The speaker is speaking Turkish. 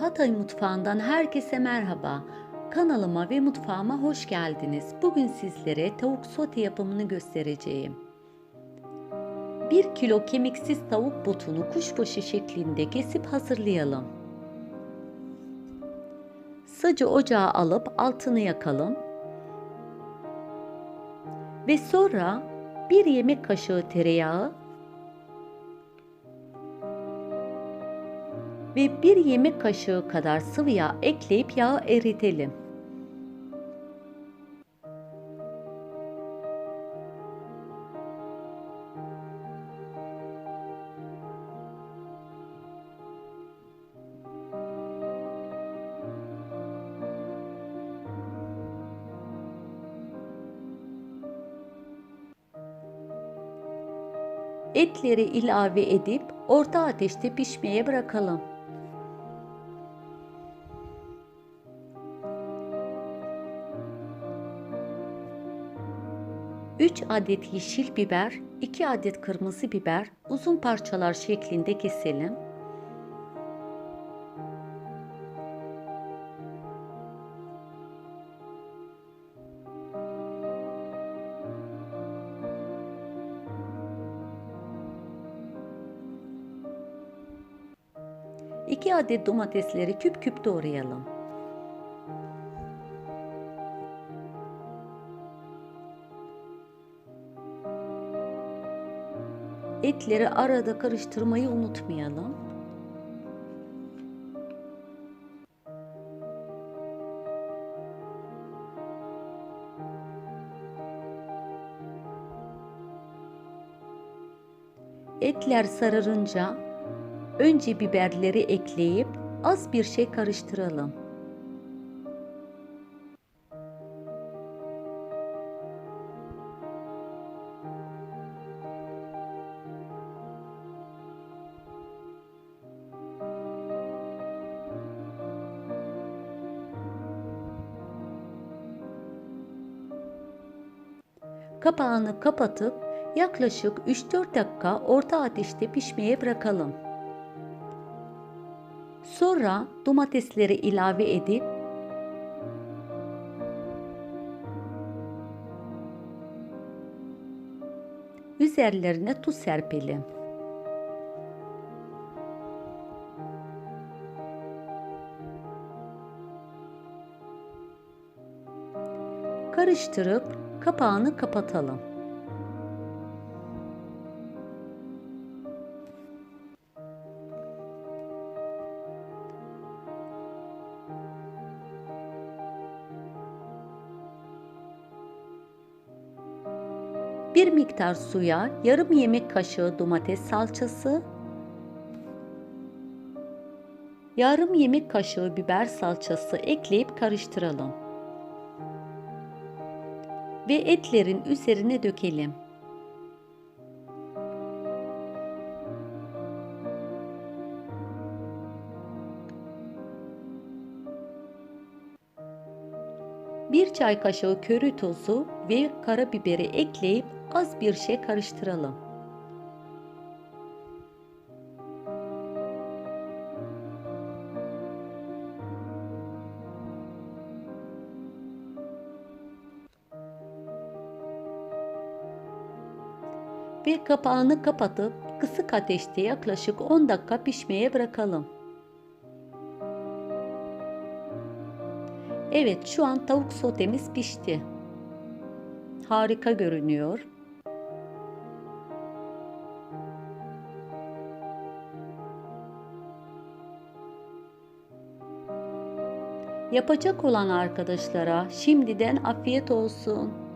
Hatay mutfağından herkese merhaba. Kanalıma ve mutfağıma hoş geldiniz. Bugün sizlere tavuk sote yapımını göstereceğim. 1 kilo kemiksiz tavuk butunu kuşbaşı şeklinde kesip hazırlayalım. Sacı ocağa alıp altını yakalım. Ve sonra 1 yemek kaşığı tereyağı ve 1 yemek kaşığı kadar sıvı yağ ekleyip yağı eritelim. Etleri ilave edip orta ateşte pişmeye bırakalım. 3 adet yeşil biber, 2 adet kırmızı biber uzun parçalar şeklinde keselim. İki adet domatesleri küp küp doğrayalım. Etleri arada karıştırmayı unutmayalım. Etler sararınca önce biberleri ekleyip az bir şey karıştıralım. Kapağını kapatıp yaklaşık 3-4 dakika orta ateşte pişmeye bırakalım. Sonra domatesleri ilave edip üzerlerine tuz serpelim. Karıştırıp kapağını kapatalım. Bir miktar suya yarım yemek kaşığı domates salçası, yarım yemek kaşığı biber salçası ekleyip karıştıralım. Ve etlerin üzerine dökelim. Bir çay kaşığı köri tozu ve karabiberi ekleyip az bir şey karıştıralım. Ve kapağını kapatıp kısık ateşte yaklaşık 10 dakika pişmeye bırakalım. Evet şu an tavuk sotemiz pişti. Harika görünüyor. Yapacak olan arkadaşlara şimdiden afiyet olsun.